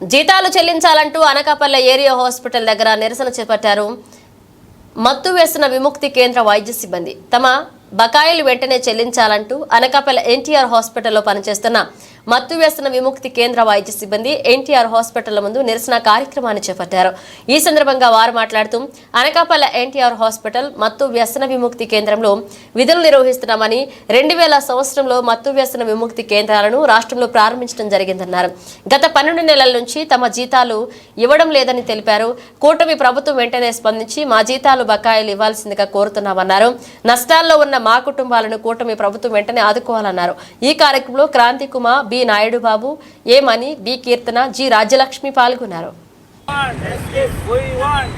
జీతాలు చెల్లించాలంటూ Anakapalli area hospital దగ్గర నిరసన చేపట్టారు. మత్తు వేసిన విముక్తి కేంద్ర వైద్య సిబ్బంది. తమ బకాయిలు వెంటనే చెల్లించాలంటూ అనకాపల్లి ఎన్టీఆర్ హాస్పిటల్లో పనిచేస్తున్న మత్తు వ్యసన విముక్తి కేంద్ర వైద్య సిబ్బంది ఎన్టీఆర్ హాస్పిటల్ ముందు నిరసన కార్యక్రమాన్ని చేపట్టారు. ఈ సందర్భంగా వారు మాట్లాడుతూ అనకాపల్లి ఎన్టీఆర్ హాస్పిటల్ మత్తు వ్యసన విముక్తి కేంద్రంలో విధులు నిర్వహిస్తున్నామని రెండు వేల సంవత్సరంలో మత్తు వ్యసన విముక్తి కేంద్రాలను రాష్ట్రంలో ప్రారంభించడం జరిగిందన్నారు. గత పన్నెండు నెలల నుంచి తమ జీతాలు ఇవ్వడం లేదని తెలిపారు. కూటమి ప్రభుత్వం వెంటనే స్పందించి మా జీతాలు బకాయిలు ఇవ్వాల్సిందిగా కోరుతున్నామన్నారు. నష్టాల్లో ఉన్న మా కుటుంబాలను కూటమి ప్రభుత్వం వెంటనే ఆదుకోవాలన్నారు. ఈ కార్యక్రమంలో Kranthi Kumar B. Naidu Babu A Mani B Keerthana G Rajyalakshmi పాల్గొన్నారు. want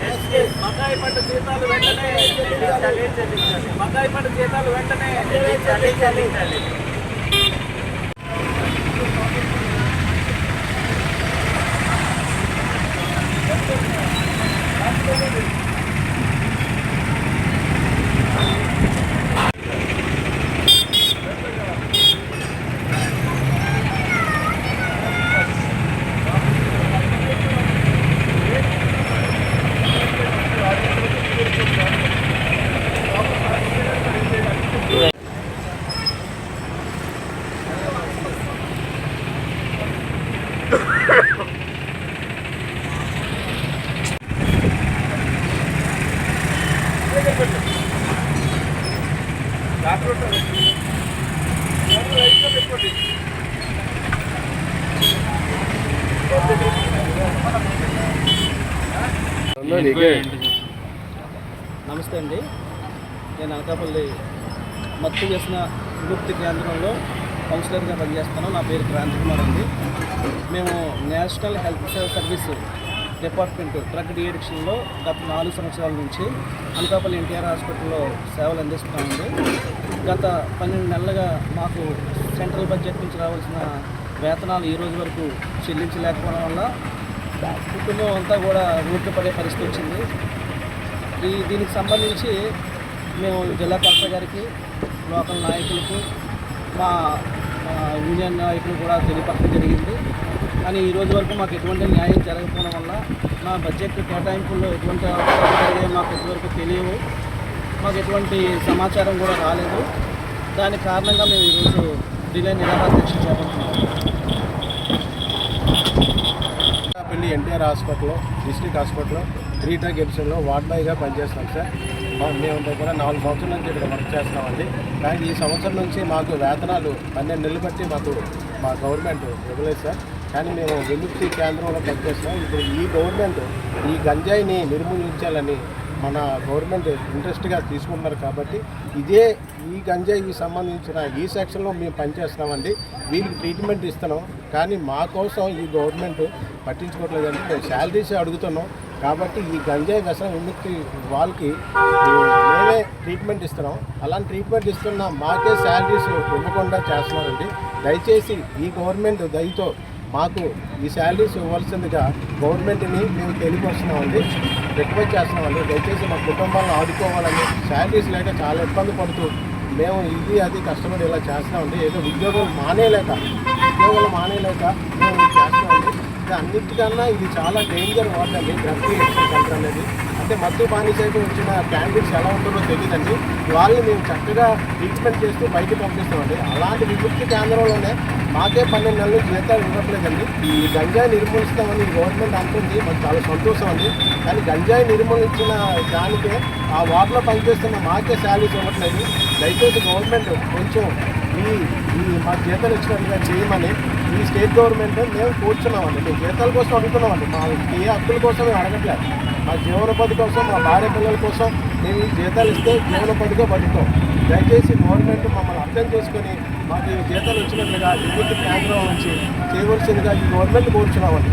నమస్తే అండి. నేను అనకాపల్లి మత్తు వ్యసన విముక్తి కేంద్రంలో కౌన్సిలర్గా పనిచేస్తాను. నా పేరు క్రాంతి కుమార్ అండి. మేము national health service department drug డిఎడిక్షన్లో గత నాలుగు సంవత్సరాల నుంచి అనకాపల్లి ఎన్టీఆర్ హాస్పిటల్లో సేవలు అందిస్తున్నామండి. గత పన్నెండు నెలలుగా మాకు సెంట్రల్ బడ్జెట్ నుంచి రావాల్సిన వేతనాలు ఈ రోజు వరకు చెల్లించలేకపోవడం వల్ల కుటుంబం అంతా కూడా రోడ్డు పడే పరిస్థితి వచ్చింది. ఈ దీనికి సంబంధించి మేము జిల్లా కలెక్టర్ గారికి లోకల్ నాయకులకు మా యూనియన్ నాయకులు కూడా తెలియపరచడం జరిగింది. కానీ ఈ రోజు వరకు మాకు ఎటువంటి న్యాయం జరగకపోవడం వల్ల మా బడ్జెట్ కేటాయింపుల్లో ఎటువంటి అవసరాలు మాకు ఇంతవరకు తెలియవు. మాకు ఎటువంటి సమాచారం కూడా రాలేదు. దాని కారణంగా మేము ఈరోజు డిలే నిరాహార దీక్ష చేపడుతున్నాం. ఎన్టీఆర్ హాస్పిటల్లో డిస్ట్రిక్ట్ హాస్పిటల్లో రీటాక్ ఎడిషన్లో వార్డ్ బాయ్గా పనిచేస్తాం సార్. మేము దగ్గర నాలుగు సంవత్సరాల నుంచి ఇక్కడ వర్క్ చేస్తామండి కానీ ఈ సంవత్సరం నుంచి మాకు వేతనాలు పన్నెండు నెలలు బట్టి మాకు మా గవర్నమెంట్ ఇవ్వలేదు సార్. కానీ మేము విముక్తి కేంద్రంలో పనిచేస్తాం ఇప్పుడు ఈ గవర్నమెంట్ ఈ గంజాయిని నిర్మూలించాలని మన గవర్నమెంట్ ఇంట్రెస్ట్గా తీసుకుంటున్నారు కాబట్టి ఇదే ఈ గంజాయికి సంబంధించిన ఈ సెక్షన్లో మేము పనిచేస్తున్నామండి. వీళ్ళకి ట్రీట్మెంట్ ఇస్తున్నాం. కానీ మా కోసం ఈ గవర్నమెంట్ పట్టించుకోవట్లేదండి. మేము శాలరీస్ అడుగుతున్నాం. కాబట్టి ఈ గంజాయి వ్యసనం విముక్తి వాళ్ళకి మేమే ట్రీట్మెంట్ ఇస్తున్నాం. అలాంటి ట్రీట్మెంట్ ఇస్తున్న మాకే శాలరీస్ ఇవ్వకుండా చేస్తున్నారండి. దయచేసి ఈ గవర్నమెంట్ దయతో మాకు ఈ శాలరీస్ ఇవ్వాల్సిందిగా గవర్నమెంట్ని మేము తెలియపరుస్తున్నామండి రిక్వెస్ట్ చేస్తున్నామండి దయచేసి మా కుటుంబాలను ఆదుకోవాలని శాలరీస్ లేక చాలా ఇబ్బంది పడుతూ మేము ఇది అది కష్టపడి ఇలా చేస్తున్నామండి ఏదో ఉద్యోగాలు మానేయలేక ఉద్యోగాలు మానేయలేక మేము చేస్తున్నామండి ఇది అన్నిటికన్నా ఇది చాలా డేంజర్ వార్డ్ అండి. డ్రగ్ సెంటర్ అనేది. అంటే మత్తు బానిసైతే వచ్చిన క్యాండిడేట్స్ ఎలా ఉంటుందో తెలియదండి వాళ్ళని మేము చక్కగా ట్రీట్మెంట్ చేస్తూ బయటకు పంపిస్తామండి అలాంటి విముక్తి కేంద్రంలోనే మాకే పన్నెండు నెలలు జీతాలు ఇవ్వట్లేదండి. ఈ గంజాయి నిర్మూలిస్తామని గవర్నమెంట్ అంటుంది. మాకు చాలా సంతోషం అండి. కానీ గంజాయి నిర్మూలించిన దానికే ఆ వార్డులో పనిచేస్తున్న మాకే శాలరీస్ ఇవ్వట్లేదు. దయచేసి గవర్నమెంట్ కొంచెం ఈ ఈ మా జీతాలు ఇచ్చినట్టుగా చేయమని ఈ స్టేట్ గవర్నమెంట్ మేము కూర్చున్నామండి. మేము జీతాల కోసం అడుగుతున్నామండి. మా ఏ హక్కుల కోసం మేము అడగట్లేదు. మా జీవనోపాధి కోసం మా భార్య పిల్లల కోసం మేము ఈ జీతాలు ఇస్తే జీవనోపాధిగా బతుకుతాం. దయచేసి గవర్నమెంట్ మమ్మల్ని అర్థం చేసుకొని మాకు ఈ జీతాలు వచ్చినట్లుగా విద్యుత్ కేంద్రం నుంచి చేయవలసిందిగా ఈ గవర్నమెంట్ కోరుచున్నామండి.